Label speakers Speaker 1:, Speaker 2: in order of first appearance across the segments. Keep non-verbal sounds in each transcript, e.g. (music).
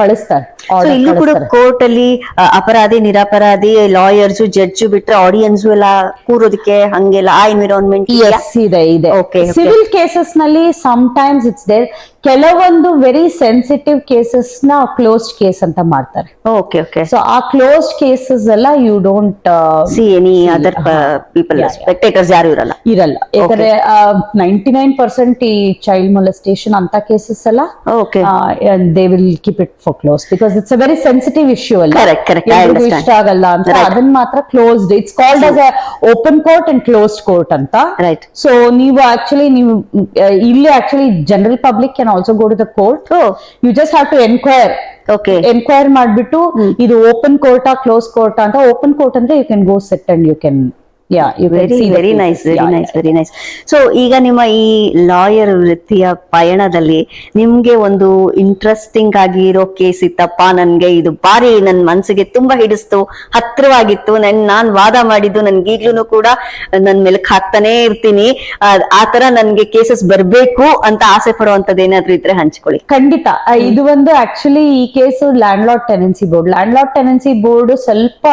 Speaker 1: ಕಳಿಸ್ತಾರೆ
Speaker 2: ಇಲ್ಲೂ ಕೂಡ. ಕೋರ್ಟ್ ಅಲ್ಲಿ ಅಪರಾಧಿ ನಿರಪರಾಧಿ ಲಾಯರ್ಸ್ ಜಡ್ಜ್ ಬಿಟ್ರೆ ಆಡಿಯನ್ಸ್ ಎಲ್ಲ ಕೂರೋದಕ್ಕೆ ಹಂಗೆಲ್ಲ ಆ ಎನ್ವಿರಾನ್ಮೆಂಟ್
Speaker 1: ಎಸ್ ಇದೆ ಇದೆ. ಸಿವಿಲ್ ಕೇಸಸ್ನಲ್ಲಿ ಸಮ್ ಟೈಮ್ಸ್ ಇಟ್ಸ್ ದೇರ್ ಕೆಲವೊಂದು ವೆರಿ ಸೆನ್ಸಿಟಿವ್ ಕೇಸಸ್ನ ಕ್ಲೋಸ್ಡ್ ಕೇಸ್ ಅಂತ ಮಾಡ್ತಾರೆ.
Speaker 2: ಓಕೆ ಓಕೆ
Speaker 1: ಸೊ ಆ ಕ್ಲೋಸ್ಡ್ ಕೇಸಸ್ ಎಲ್ಲ
Speaker 2: you don't see any
Speaker 1: other people.
Speaker 2: Spectators ಯಾರು ಇರಲ್ಲ?
Speaker 1: ಇರಲ್ಲ. ಯಾಕಂದ್ರೆ ನೈಂಟಿ ನೈನ್ ಪರ್ಸೆಂಟ್ ಈ ಚೈಲ್ಡ್ ಮೊಲೆಸ್ಟೇಷನ್ ಅಂತ ಕೇಸಸ್ ಎಲ್ಲ
Speaker 2: okay
Speaker 1: they will keep it for close because it's a very sensitive issue ಅಲ್ಲ. ಇಷ್ಟ ಆಗಲ್ಲ ಅಂತ. ಅದನ್ನ ಮಾತ್ರ closed it's called as open court and closed court ಅಂತ.
Speaker 2: ರೈಟ್
Speaker 1: ಸೊ ನೀವು ಆಕ್ಚುಲಿ ನೀವು ಇಲ್ಲಿ actually general public can also go to the court you just have to enquire
Speaker 2: okay
Speaker 1: enquire ಮಾಡ್ಬಿಟ್ಟು ಇದು ಓಪನ್ ಕೋರ್ಟಾ ಕ್ಲೋಸ್ ಕೋರ್ಟ್ ಅಂತ. Open court ಅಂದ್ರೆ you can go set and you can yeah you
Speaker 2: very very nice very nice very nice so ಈಗ ನಿಮ್ಮ ಈ lawyer ವೃತ್ತಿಯ ಪಯಣದಲ್ಲಿ ನಿಮ್ಗೆ ಒಂದು ಇಂಟ್ರೆಸ್ಟಿಂಗ್ ಆಗಿ ಇರೋ ಕೇಸ್ ಇತ್ತಪ್ಪ ನನ್ಗೆ ಇದು ಬಾರಿ ನನ್ ಮನ್ಸಿಗೆ ತುಂಬಾ ಹಿಡಿಸ್ತು ಹತ್ರವಾಗಿತ್ತು ನನ್ ನಾನ್ ವಾದ ಮಾಡಿದ್ದು ನನ್ಗೆ ಈಗ್ಲೂ ಕೂಡ ನನ್ ಮೆಲಕ್ ಹಾಕ್ತಾನೆ ಇರ್ತೀನಿ. ತರ ನನ್ಗೆ ಕೇಸಸ್ ಬರ್ಬೇಕು ಅಂತ ಆಸೆ ಪಡುವಂತದ್ದು ಏನಾದ್ರೂ ಇದ್ರೆ ಹಂಚ್ಕೊಳ್ಳಿ.
Speaker 1: ಖಂಡಿತ. ಇದು ಒಂದು ಆಕ್ಚುಲಿ ಈ case landlord tenancy board landlord tenancy board ಸ್ವಲ್ಪ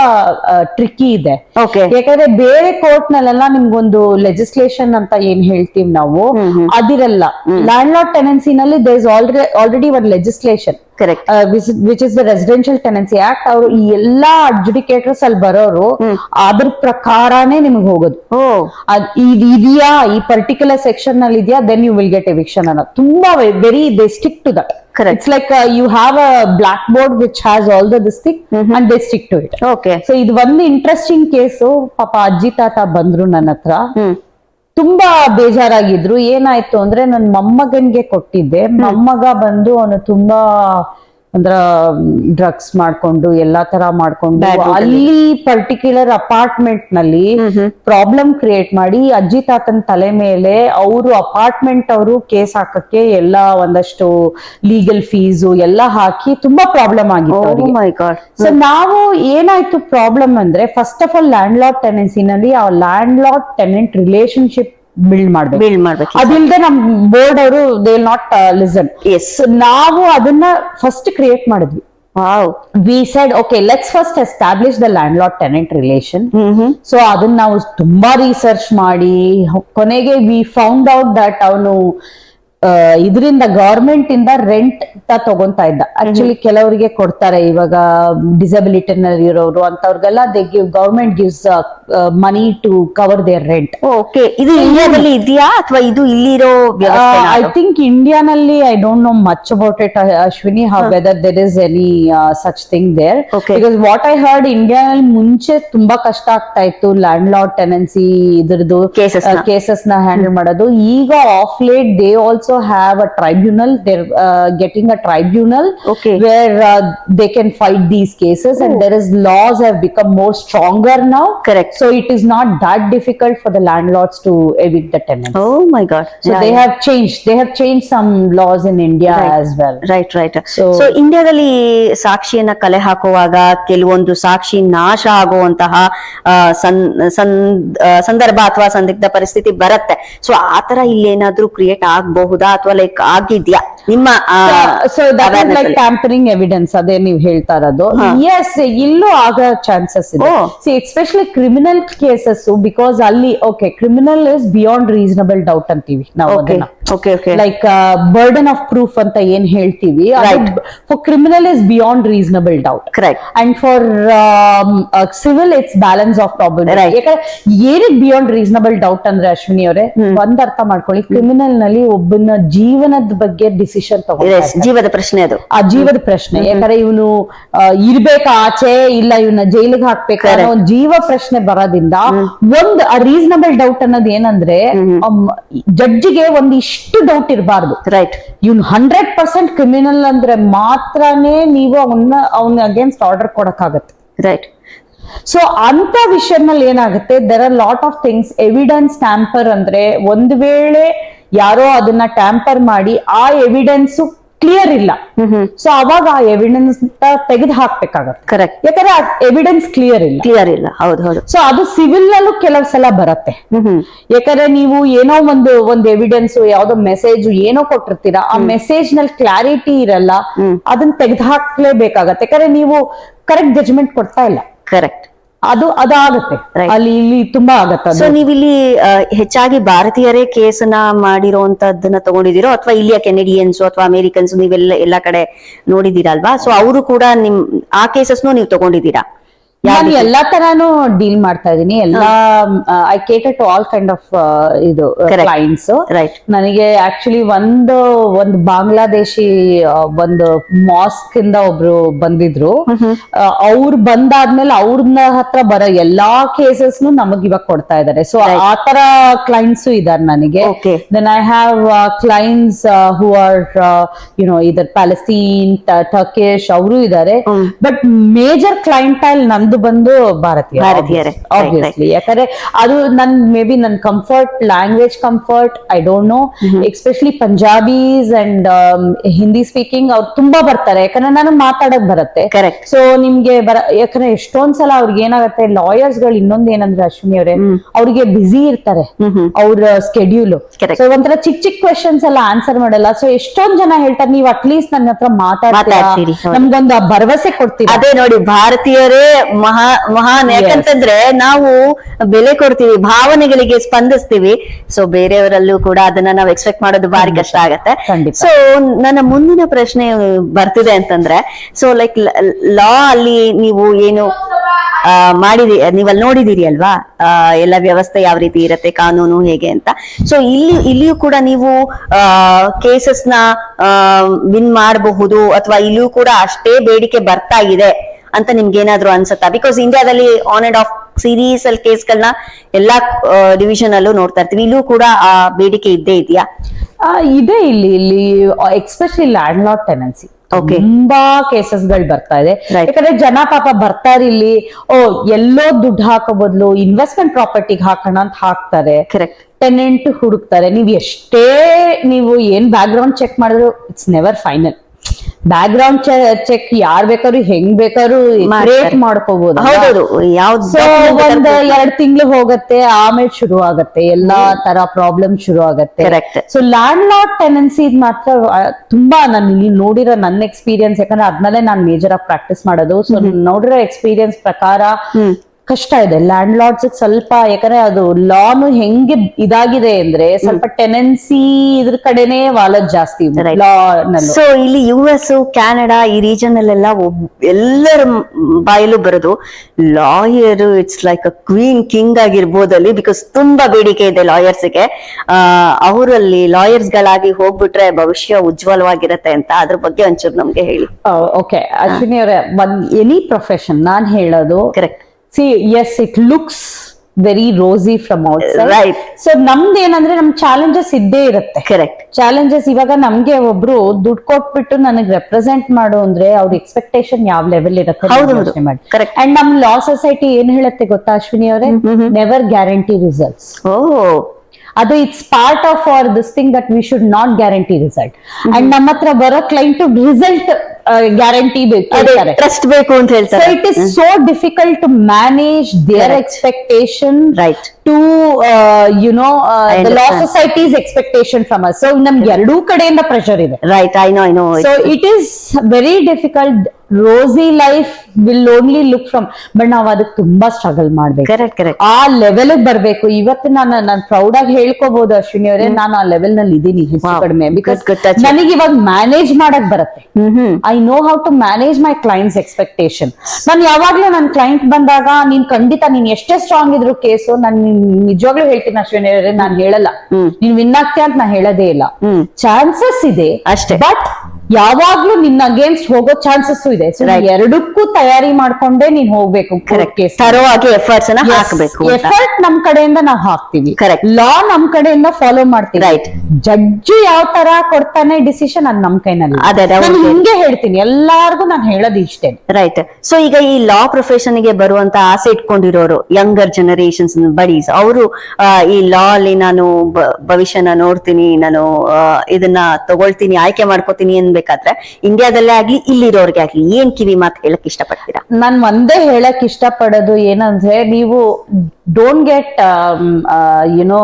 Speaker 1: ಟ್ರಿಕಿ ಇದೆ.
Speaker 2: ಓಕೆ
Speaker 1: ಯಾಕಂದ್ರೆ ಬೇರೆ ಕೋರ್ಟ್ ನಲ್ಲೆಲ್ಲ ನಿಮ್ಗೊಂದು ಲೆಜಿಸ್ಲೇಷನ್ ಅಂತ ಏನ್ ಹೇಳ್ತೀವಿ ನಾವು ಅದಿರಲ್ಲ. ಲ್ಯಾಂಡ್ ಲಾರ್ಡ್ ಟೆನೆನ್ಸಿ ನಲ್ಲಿ there is already already one legislation
Speaker 2: correct
Speaker 1: which is the residential tenancy act ಅವರು ಈ ಎಲ್ಲಾ ಅಡ್ಜುಡಿಕೇಟರ್ಸ್ ಅಲ್ಲಿ ಬರೋರು ಅದ್ರ ಪ್ರಕಾರನೇ ನಿಮ್ಗೆ ಹೋಗೋದು. ಇದೆಯಾ? ಈ ಪರ್ಟಿಕ್ಯುಲರ್ ಸೆಕ್ಷನ್ನಲ್ಲಿ ಇದೆಯಾ then you will get eviction ಅನ್ನೋದು. ತುಂಬಾ very they stick to that
Speaker 2: Correct.
Speaker 1: It's like you have a blackboard which has all the this thing and they stick to it
Speaker 2: okay
Speaker 1: so ಇದು ಒಂದು interesting case ಪಾಪ ಅಜ್ಜಿ ತಾತ ಬಂದ್ರು ನನ್ನ ಹತ್ರ. ತುಂಬಾ ಬೇಜಾರಾಗಿದ್ರು. ಏನಾಯ್ತು ಅಂದ್ರೆ ನನ್ ಮೊಮ್ಮಗನ್ಗೆ ಕೊಟ್ಟಿದ್ದೆ. ಮೊಮ್ಮಗ ಬಂದು ಅವನು ತುಂಬಾ ಅಂದ್ರ ಡ್ರಗ್ಸ್ ಮಾಡ್ಕೊಂಡು ಎಲ್ಲಾ ತರ ಮಾಡ್ಕೊಂಡು
Speaker 2: ಅಲ್ಲಿ.
Speaker 1: ಪರ್ಟಿಕ್ಯುಲರ್ ಅಪಾರ್ಟ್ಮೆಂಟ್ನಲ್ಲಿ ಪ್ರಾಬ್ಲಮ್ ಕ್ರಿಯೇಟ್ ಮಾಡಿ ಅಜ್ಜಿ ತಾತನ ತಲೆ ಮೇಲೆ ಅವರು ಅಪಾರ್ಟ್ಮೆಂಟ್ ಅವರು ಕೇಸ್ ಹಾಕಕ್ಕೆ ಎಲ್ಲಾ ಒಂದಷ್ಟು ಲೀಗಲ್ ಫೀಸು ಎಲ್ಲಾ ಹಾಕಿ ತುಂಬಾ ಪ್ರಾಬ್ಲಮ್ ಆಗಿತ್ತು ಸೊ ನಾವು ಏನಾಯ್ತು ಪ್ರಾಬ್ಲಮ್ ಅಂದ್ರೆ first of all landlord ಟೆನೆನ್ಸಿನಲ್ಲಿ ಆ landlord tenant relationship build ಮಾಡ್ಬೇಕು.
Speaker 2: ಬಿಲ್ಡ್ ಮಾಡ್ಬೇಕು.
Speaker 1: ಅದಿಲ್ಲದೆ ನಮ್ ಬೋರ್ಡ್ ಅವರು ದೇ ನಾಟ್ ಲಿಸನ್
Speaker 2: ಎಸ್
Speaker 1: ನಾವು ಅದನ್ನ ಫಸ್ಟ್ ಕ್ರಿಯೇಟ್ ಮಾಡಿದ್ವಿ. We said okay let's first establish the landlord
Speaker 2: tenant hmm
Speaker 1: so ಅದನ್ನ ನಾವು ತುಂಬಾ ರಿಸರ್ಚ್ ಮಾಡಿ ಕೊನೆಗೆ ವಿ ಫೌಂಡ್ ಔಟ್ ದಟ್ ಅವನು ಇದರಿಂದ ಗವರ್ಮೆಂಟ್ ಇಂದ ರೆಂಟ್ ತಗೊಂತಾ ಇದ್ದ. ಆಕ್ಚುಲಿ ಕೆಲವರಿಗೆ ಕೊಡ್ತಾರೆ. ಇವಾಗ ಡಿಸಬಿಲಿಟಿ ಇರೋರು ಅಂತವ್ರಿಗೆಲ್ಲ they give government gives money to cover their rent
Speaker 2: okay ಇದು ಇಂಡಿಯಾದಲ್ಲಿ ಇದೆಯಾ? ಅಥವಾ ಇದು ಇಲ್ಲಿರೋ
Speaker 1: I think ಇಂಡಿಯಾನಲ್ಲಿ I don't know much about it Ashwini how. Whether there is any such thing
Speaker 2: there.
Speaker 1: Because what I heard ಇಂಡಿಯಾನಲ್ಲಿ ಮುಂಚೆ ತುಂಬಾ ಕಷ್ಟ ಆಗ್ತಾ ಇತ್ತು. ಲ್ಯಾಂಡ್ ಲಾರ್ಡ್ ಟೆನೆನ್ಸಿ ಇದ್ರದ್ದು ಕೇಸಸ್ನ. ಹ್ಯಾಂಡಲ್ ಮಾಡೋದು. ಈಗ of late they also have a tribunal there getting a tribunal
Speaker 2: Okay.
Speaker 1: Where they can fight these cases and there is laws have become more stronger now
Speaker 2: Correct.
Speaker 1: So it is not that difficult for landlords to evict the tenant
Speaker 2: oh my God
Speaker 1: So they have changed. They have changed some laws in India
Speaker 2: Right.
Speaker 1: as well.
Speaker 2: Right right
Speaker 1: So-
Speaker 2: so ಇಂಡಿಯಾದಲ್ಲಿ ಸಾಕ್ಷಿಯನ್ನ ಕಲೆ ಹಾಕುವಾಗ ಕೆಲವೊಂದು ಸಾಕ್ಷಿ ನಾಶ ಆಗುವಂತಹ ಸನ್- ಸಂದರ್ಭ ಅಥವಾ ಸಂದಿಗ್ಧ ಪರಿಸ್ಥಿತಿ ಬರುತ್ತೆ ಸೊ ಆತರ ಇಲ್ಲಿ ಏನಾದ್ರೂ ಕ್ರಿಯೇಟ್ ಆಗಬಹುದಾ ಅಥವಾ ಲೈಕ್ ಆಗಿದ್ಯಾ? ನಿಮ್ಮ
Speaker 1: so that is like tampering evidence. ಅದೇ ನೀವು ಹೇಳ್ತಾ ಇರೋದು. ಎಸ್ ಇಲ್ಲೂ ಆಗೋ ಚಾನ್ಸಸ್ ಇದೆ. See especially criminal cases because ಅಲ್ಲಿ okay criminal is beyond reasonable doubt ಅಂತೀವಿ ನಾವು ಲೈಕ್ ಬರ್ಡನ್ ಆಫ್ ಪ್ರೂಫ್ ಅಂತ ಏನ್ ಹೇಳ್ತೀವಿ. For criminal is beyond reasonable
Speaker 2: doubt
Speaker 1: correct and for civil it's balance of
Speaker 2: problem
Speaker 1: ಯಾಕಂದ್ರೆ ಏನಕ್ಕೆ ಬಿಯಾಂಡ್ ರೀಸನಬಲ್ ಡೌಟ್ ಅಂದ್ರೆ ಅಶ್ವಿನಿ ಅವರೇ ಒಂದ್ ಅರ್ಥ ಮಾಡ್ಕೊಳ್ಳಿ ಕ್ರಿಮಿನಲ್ನಲ್ಲಿ ಒಬ್ಬನ ಜೀವನದ ಬಗ್ಗೆ ಡಿಸಿಷನ್ ತಗೊಂಡು
Speaker 2: ಜೀವದ ಪ್ರಶ್ನೆ ಅದು.
Speaker 1: ಆ ಜೀವದ ಪ್ರಶ್ನೆ. ಯಾಕಂದ್ರೆ ಇವನು ಇರ್ಬೇಕಾ ಆಚೆ ಇಲ್ಲ ಇವನ ಜೈಲಿಗೆ ಹಾಕ್ಬೇಕಾ ಅನ್ನೋ ಒಂದ್ ಜೀವ ಪ್ರಶ್ನೆ ಬರೋದ್ರಿಂದ ಒಂದ್ ರೀಸನಬಲ್ ಡೌಟ್ ಅನ್ನೋದು ಏನಂದ್ರೆ ಜಡ್ಜಿಗೆ ಒಂದ್ ಇಷ್ಟು ಡೌಟ್ ಇರಬಾರ್ದು.
Speaker 2: ರೈಟ್
Speaker 1: ಇವ್ನು ಹಂಡ್ರೆಡ್ ಪರ್ಸೆಂಟ್ ಕ್ರಿಮಿನಲ್ ಅಂದ್ರೆ ಮಾತ್ರನೇ ನೀವು ಅವನ್ನ ಅವನ ಅಗೇನ್ಸ್ಟ್ ಆರ್ಡರ್ ಕೊಡಕ್ಕಾಗತ್ತೆ.
Speaker 2: ರೈಟ್
Speaker 1: ಸೊ ಅಂತ ವಿಷಯನಲ್ಲಿ ಏನಾಗುತ್ತೆ there are lot of things evidence tamper ಅಂದ್ರೆ ಒಂದ್ ವೇಳೆ ಯಾರೋ ಅದನ್ನ ಟ್ಯಾಂಪರ್ ಮಾಡಿ ಆ ಎವಿಡೆನ್ಸ್ ಕ್ಲಿಯರ್ ಇಲ್ಲ. ಸೊ ಅವಾಗ ಆ ಎವಿಡೆನ್ಸ್ ತೆಗೆದು ಹಾಕ್ಬೇಕಾಗತ್ತೆ.
Speaker 2: ಕರೆಕ್ಟ್
Speaker 1: ಯಾಕಂದ್ರೆ ಎವಿಡೆನ್ಸ್ ಕ್ಲಿಯರ್ ಇಲ್ಲ.
Speaker 2: ಕ್ಲಿಯರ್ ಇಲ್ಲ. ಹೌದು ಹೌದು.
Speaker 1: ಸೊ ಅದು ಸಿವಿಲ್ ನಲ್ಲೂ ಕೆಲವು ಸಲ ಬರತ್ತೆ. ಯಾಕಂದ್ರೆ ನೀವು ಏನೋ ಒಂದು ಒಂದು ಎವಿಡೆನ್ಸ್ ಯಾವ್ದೋ ಮೆಸೇಜ್ ಏನೋ ಕೊಟ್ಟಿರ್ತೀರಾ ಆ ಮೆಸೇಜ್ನಲ್ಲಿ ಕ್ಲಾರಿಟಿ ಇರಲ್ಲ ಅದನ್ನ ತೆಗೆದು ಹಾಕ್ಲೇಬೇಕಾಗತ್ತೆ. ಯಾಕಂದ್ರೆ ನೀವು ಕರೆಕ್ಟ್ ಜಜ್ಮೆಂಟ್ ಕೊಡ್ತಾ ಇಲ್ಲ.
Speaker 2: ಕರೆಕ್ಟ್
Speaker 1: ಅದು ಅದಾಗತ್ತೆ. ಅಲ್ಲಿ ಇಲ್ಲಿ ತುಂಬಾ ಆಗತ್ತೆ
Speaker 2: ಸೊ
Speaker 1: ನೀವು
Speaker 2: ನೀವಿಲ್ಲಿ ಆ, ಹೆಚ್ಚಾಗಿ ಭಾರತೀಯರೇ ಕೇಸನ್ನ ಮಾಡಿರೋಂತದ್ದನ್ನ ತಗೊಂಡಿದ್ದೀರೋ ಅಥವಾ ಇಲ್ಲಿಯ ಕೆನಡಿಯನ್ಸ್ ಅಥವಾ ಅಮೆರಿಕನ್ಸ್ ನೀವೆಲ್ಲ ಎಲ್ಲಾ ಕಡೆ ನೋಡಿದೀರಲ್ವಾ ಸೊ ಅವರು ಕೂಡ ನಿಮ್ ಆ ಕೇಸಸ್ನು ನೀವು ತಗೊಂಡಿದ್ದೀರಾ?
Speaker 1: ನಾನು ಎಲ್ಲಾ ತರಾನು ಡೀಲ್ ಮಾಡ್ತಾ ಇದೀನಿ ಎಲ್ಲಾ I cater to all kind of ಇದು ಕ್ಲೈಂಟ್ಸ್
Speaker 2: ರೈಟ್
Speaker 1: ನನಗೆ ಆಕ್ಚುಲಿ ಒಂದು ಒಂದು ಬಾಂಗ್ಲಾದೇಶಿ ಒಂದು ಮಾಸ್ಕ್ ಇಂದ ಒಬ್ರು ಬಂದಿದ್ರು. ಅವ್ರು ಬಂದಾದ್ಮೇಲೆ ಅವ್ರನ್ನ ಹತ್ರ ಬರೋ ಎಲ್ಲಾ ಕೇಸಸ್ ನಮಗ್ ಇವಾಗ ಕೊಡ್ತಾ ಇದಾರೆ. ಸೊ ಆ ತರ ಕ್ಲೈಂಟ್ಸ್ ಇದಾರೆ ನನಗೆ.
Speaker 2: Then
Speaker 1: I have clients who are you know either Palestine Turkish ಅವರು ಇದಾರೆ. ಬಟ್ ಮೇಜರ್ ಕ್ಲೈಂಟ್ ಅಲ್ಲಿ ನಂದು ಬಂದು ಭಾರತೀಯ
Speaker 2: ಭಾರತೀಯರೇ.
Speaker 1: ಆಬ್ವಿಯಸ್ಲಿ ಯಾಕಂದ್ರೆ ಅದು ನನ್ ಮೇ ಬಿ ನನ್ comfort language comfort I don't know especially Punjabis and Hindi speaking ಅವ್ರು ತುಂಬಾ ಬರ್ತಾರೆ. ಯಾಕಂದ್ರೆ ನನಗೆ ಮಾತಾಡಕ್ ಬರುತ್ತೆ. ಸೊ ನಿಮ್ಗೆ ಬರ ಯಾಕಂದ್ರೆ ಎಷ್ಟೊಂದ್ ಸಲ ಅವ್ರಿಗೆ ಏನಾಗುತ್ತೆ ಲಾಯರ್ಸ್ಗಳು ಇನ್ನೊಂದ್ ಏನಂದ್ರೆ ಅಶ್ವಿನಿ ಅವರೇ ಅವ್ರಿಗೆ ಬ್ಯುಸಿ ಇರ್ತಾರೆ. ಅವ್ರ ಸ್ಕೆಡ್ಯೂಲ್. ಸೊ ಒಂಥರ ಚಿಕ್ಕ ಚಿಕ್ಕ ಕ್ವೆಶನ್ಸ್ ಎಲ್ಲ ಆನ್ಸರ್ ಮಾಡಲ್ಲ. ಸೊ ಎಷ್ಟೊಂದ್ ಜನ ಹೇಳ್ತಾರೆ ನೀವು ಅಟ್ಲೀಸ್ಟ್ ನನ್ನ ಹತ್ರ ಮಾತಾಡ್ತೀರಾ? ನಮ್ಗೊಂದು ಭರವಸೆ ಕೊಡ್ತೀರಾ?
Speaker 2: ಅದೇ ನೋಡಿ ಭಾರತೀಯರೇ ಮಹಾ ಮಹಾನ್. ಯಾಕಂತಂದ್ರೆ ನಾವು ಬೆಲೆ ಕೊಡ್ತೀವಿ ಭಾವನೆಗಳಿಗೆ ಸ್ಪಂದಿಸ್ತೀವಿ. ಸೊ ಬೇರೆಯವರಲ್ಲೂ ಕೂಡ ಅದನ್ನ ನಾವು ಎಕ್ಸ್ಪೆಕ್ಟ್ ಮಾಡೋದು ಬಾರಿ ಕಷ್ಟ ಆಗತ್ತೆ. ಸೊ ನನ್ನ ಮುಂದಿನ ಪ್ರಶ್ನೆ ಬರ್ತಿದೆ ಅಂತಂದ್ರೆ ಸೊ ಲೈಕ್ ಲಾ ಅಲ್ಲಿ ನೀವು ಏನು ಮಾಡಿದಿ ನೀವಲ್ಲಿ ನೋಡಿದಿರಿ ಅಲ್ವಾ? ಎಲ್ಲ ವ್ಯವಸ್ಥೆ ಯಾವ ರೀತಿ ಇರತ್ತೆ ಕಾನೂನು ಹೇಗೆ ಅಂತ. ಸೊ ಇಲ್ಲಿ ಇಲ್ಲಿಯೂ ಕೂಡ ನೀವು ಕೇಸಸ್ನ ವಿನ್ ಮಾಡಬಹುದು ಅಥವಾ ಇಲ್ಲಿಯೂ ಕೂಡ ಅಷ್ಟೇ ಬೇಡಿಕೆ ಬರ್ತಾ ಇದೆ. ಅಂತ ನಿಮ್ಗೆ ಏನಾದ್ರು ಅನ್ಸತ್ತಾ? ಬಿಕಾಸ್ ಇಂಡಿಯಾದಲ್ಲಿ ಆನ್ ಅಂಡ್ ಆಫ್ ಸೀರೀಸ್ ಅಲ್ಲಿ ಕೇಸ್ಗಳನ್ನ ಎಲ್ಲಾ ಡಿವಿಷನ್ ಅಲ್ಲೂ ನೋಡ್ತಾ ಇರ್ತೀವಿ. ಇಲ್ಲೂ ಕೂಡ ಆ ಬೇಡಿಕೆ ಇದ್ದೇ ಇದೆಯಾ?
Speaker 1: ಇದೆ ಇಲ್ಲಿ ಇಲ್ಲಿ ಎಕ್ಸ್ಪೆಷಲಿ ಲ್ಯಾಂಡ್ ಲಾಟ್ ಟೆನೆನ್ಸಿ. ತುಂಬಾ ಕೇಸಸ್ಗಳು ಬರ್ತಾ ಇದೆ. ಯಾಕಂದ್ರೆ ಜನ ಪಾಪ ಬರ್ತಾರೆ ಇಲ್ಲಿ. ಓ ಎಲ್ಲೋ ದುಡ್ಡು ಹಾಕೋ ಬದಲು ಇನ್ವೆಸ್ಟ್ಮೆಂಟ್ ಪ್ರಾಪರ್ಟಿಗೆ ಹಾಕೋಣ ಅಂತ ಹಾಕ್ತಾರೆ.
Speaker 2: ಕರೆಕ್ಟ್
Speaker 1: ಟೆನೆಂಟ್ ಹುಡುಕ್ತಾರೆ. ನೀವು ಎಷ್ಟೇ ನೀವು ಏನ್ ಬ್ಯಾಕ್ ಗ್ರೌಂಡ್ ಚೆಕ್ ಮಾಡಿದ್ರು it's never final background check ಯಾರ್ ಬೇಕಾದ್ರು ಹೆಂಗ್ ಬೇಕಾದ್ರು. ಕ್ರಿಯೇಟ್ ಮಾಡ್ಕೋಬಹುದು
Speaker 2: ಹೌದು ಯಾವ್ದು
Speaker 1: ಒಂದ್ ಎರಡ್ ತಿಂಗಳು ಹೋಗತ್ತೆ ಆಮೇಲೆ ಶುರು ಆಗತ್ತೆ ಎಲ್ಲಾ ತರ ಪ್ರಾಬ್ಲಮ್ ಶುರು ಆಗತ್ತೆ. ಸೊ ಲ್ಯಾಂಡ್ ಲಾರ್ಡ್ ಟೆನೆನ್ಸಿ ಮಾತ್ರ ತುಂಬಾ ನಾನು ಇಲ್ಲಿ ನೋಡಿರೋ ನನ್ನ ಎಕ್ಸ್ಪೀರಿಯನ್ಸ್ ಯಾಕಂದ್ರೆ ಅದ್ಮೇಲೆ ನಾನು ಮೇಜರ್ ಆಗಿ ಪ್ರಾಕ್ಟೀಸ್ ಮಾಡೋದು. ಸೊ ನೋಡಿರೋ ಎಕ್ಸ್ಪೀರಿಯನ್ಸ್ ಪ್ರಕಾರ ಕಷ್ಟ ಇದೆ. ಲ್ಯಾಂಡ್ ಲಾರ್ಡ್ಸ್ ಸ್ವಲ್ಪ ಯಾಕಂದ್ರೆ ಅದು ಲಾನು ಹೆಂಗೆ ಇದಾಗಿದೆ ಅಂದ್ರೆ ಸ್ವಲ್ಪ ಟೆನೆನ್ಸಿ ಇದ್ರ ಕಡೆನೆ ವಾಲದ್ ಜಾಸ್ತಿ. ಲಾ
Speaker 2: ಸೊ ಇಲ್ಲಿ ಯು ಎಸ್ ಕ್ಯಾನಡಾ ಈ ರೀಜನ್ ಅಲ್ಲೆಲ್ಲ ಎಲ್ಲರ ಬಾಯಲು ಬಾಯಲ್ಲೂ ಬರೋದು. Lawyer it's like a queen king ಆಗಿರ್ಬೋದು ಅಲ್ಲಿ ಬಿಕಾಸ್ ತುಂಬಾ ಬೇಡಿಕೆ ಇದೆ ಲಾಯರ್ಸ್ಗೆ ಅವರಲ್ಲಿ ಲಾಯರ್ಸ್ ಗಳಾಗಿ ಹೋಗ್ಬಿಟ್ರೆ ಭವಿಷ್ಯ ಉಜ್ವಲವಾಗಿರತ್ತೆ ಅಂತ ಅದ್ರ ಬಗ್ಗೆ ಒಂಚೂರು ನಮ್ಗೆ ಹೇಳಿ.
Speaker 1: ಓಕೆ ಅಶ್ವಿನಿ ಅವರೇ ಎನಿ ಪ್ರೊಫೆಷನ್ ನಾನ್ ಹೇಳೋದು
Speaker 2: correct
Speaker 1: see yes it looks very rosy from out
Speaker 2: Right.
Speaker 1: So ನಮ್ದು ಏನಂದ್ರೆ ನಮ್ ಚಾಲೆಂಜಸ್ ಇದ್ದೇ ಇರುತ್ತೆ.
Speaker 2: ಕರೆಕ್ಟ್
Speaker 1: ಚಾಲೆಂಜಸ್ ಇವಾಗ ನಮ್ಗೆ ಒಬ್ರು ದುಡ್ಡು ಕೊಟ್ಬಿಟ್ಟು ನನಗೆ ರೆಪ್ರೆಸೆಂಟ್ ಮಾಡು ಅಂದ್ರೆ ಅವ್ರ ಎಕ್ಸ್ಪೆಕ್ಟೇಷನ್ ಯಾವ ಲೆವೆಲ್ ಇರುತ್ತೆ
Speaker 2: ಹೌದು,
Speaker 1: ಕರೆಕ್ಟ್
Speaker 2: ಹೌದು. Correct.
Speaker 1: ಅಂಡ್ ನಮ್ ಲಾ ಸೊಸೈಟಿ ಏನ್ ಹೇಳುತ್ತೆ ಗೊತ್ತಾ ಅಶ್ವಿನಿ ಅವರೇ? Never guarantee results
Speaker 2: oh.
Speaker 1: ಅದು it's part of our this thing that we should not guarantee result and ನಮ್ಮ ಹತ್ರ ಬರೋ ಕ್ಲೈಂಟ್ ರಿಸಲ್ಟ್ ಗ್ಯಾರಂಟಿ ಬೇಕು
Speaker 2: ಟ್ರಸ್ಟ್ ಬೇಕು ಅಂತ ಹೇಳ್ತಾರೆ.
Speaker 1: It is so difficult to manage their expectation
Speaker 2: right
Speaker 1: to you know law society expectation from us so ನಮ್ಗೆ ಎರಡೂ ಕಡೆಯಿಂದ ಪ್ರೆಷರ್ ಇದೆ.
Speaker 2: Right I know I know
Speaker 1: so it is very difficult rosy life will only look from but ನಾವು ಅದಕ್ಕೆ ತುಂಬಾ struggle ಮಾಡ್ಬೇಕು.
Speaker 2: Correct correct
Speaker 1: ಆ level ಬರಬೇಕು. ಇವತ್ತು ನಾನು ನಾನು ಪ್ರೌಡ್ ಆಗಿ ಹೇಳ್ಕೋಬಹುದು ಅಶ್ವಿನಿ ಅವರೇ. ನಾನು ಆ ಲೆವೆಲ್ನಲ್ಲಿ ಇದೀನಿ ಹೆಚ್ಚು ಕಡಿಮೆ. ಬಿಕಾಸ್ ನನಗೆ ಇವಾಗ ಮ್ಯಾನೇಜ್ ಮಾಡಕ್ ಬರುತ್ತೆ. I know how to manage my clients expectation ನಾನು ಯಾವಾಗ್ಲೂ ನನ್ನ ಕ್ಲೈಂಟ್ ಬಂದಾಗ ನೀನ್ ಖಂಡಿತ ನೀನ್ ಎಷ್ಟೇ ಸ್ಟ್ರಾಂಗ್ ಇದ್ರು ಕೇಸು ನಾನು ನಿಜವಾಗ್ಲೂ ಹೇಳ್ತೀನಿ ಅಶ್ವಿನಿ ನಾನು ಹೇಳಲ್ಲ ನೀನ್ ವಿನ್ ಆಗ್ತೀಯ ಅಂತ ನಾನು ಹೇಳೋದೇ ಇಲ್ಲ. ಚಾನ್ಸಸ್ ಇದೆ
Speaker 2: ಅಷ್ಟೇ.
Speaker 1: ಬಟ್ ಯಾವಾಗ್ಲೂ ನಿನ್ನ ಅಗೇನ್ಸ್ಟ್ ಹೋಗೋ ಚಾನ್ಸಸ್ ಇದೆ. ಸೊ ಎರಡಕ್ಕೂ ತಯಾರಿ ಮಾಡ್ಕೊಂಡೇ ನೀನ್ ಹೋಗ್ಬೇಕು
Speaker 2: ಆಗಿ ಎಫರ್ಟ್ಸ್ ಅನ್ನ ಹಾಕ್ಬೇಕು
Speaker 1: ಎಫರ್ಟ್ ನಮ್ ಕಡೆಯಿಂದ ನಾವು ಹಾಕ್ತಿವಿ.
Speaker 2: ಕರೆಕ್ಟ್
Speaker 1: ಲಾ ನಮ್ ಕಡೆಯಿಂದ ಫಾಲೋ ಮಾಡ್ತೀವಿ.
Speaker 2: ರೈಟ್
Speaker 1: ಜಡ್ಜ್ ಯಾವ ತರ ಕೊಡ್ತಾನೆ ಡಿಸಿಷನ್ ಅದ್ ನಮ್ ಕೈನಲ್ಲಿ. ನಾನು. ಹಿಂಗೆ ಹೇಳ್ತೀನಿ. ಎಲ್ಲಾರ್ಗು ನಾನು ಹೇಳೋದು ಇಷ್ಟೇ.
Speaker 2: ರೈಟ್ ಸೊ ಈಗ ಈ ಲಾ ಪ್ರೊಫೆಷನ್ಗೆ ಬರುವಂತ ಆಸೆ ಇಟ್ಕೊಂಡಿರೋರು ಯಂಗರ್ ಜನರೇಷನ್ಸ್ ಬಡೀಸ್ ಅವರು ಈ ಲಾ ಅಲ್ಲಿ ನಾನು ಭವಿಷ್ಯನ ನೋಡ್ತೀನಿ ನಾನು ಇದನ್ನ ತಗೊಳ್ತೀನಿ ಆಯ್ಕೆ ಮಾಡ್ಕೋತೀನಿ ಅನ್ಬೇಕು ಹೇಳ್ಬೇಕಾದ್ರೆ ಇಂಡಿಯಾದಲ್ಲೇ ಆಗ್ಲಿ ಇಲ್ಲಿರೋರ್ಗೆ ಆಗ್ಲಿ ಏನ್ ಕಿವಿ ಮಾತು ಹೇಳಕ್ ಇಷ್ಟಪಡ್ತೀರಾ?
Speaker 1: ನಾನ್ ಒಂದೇ ಹೇಳಕ್ ಇಷ್ಟಪಡೋದು ಏನಂದ್ರೆ ನೀವು don't get you know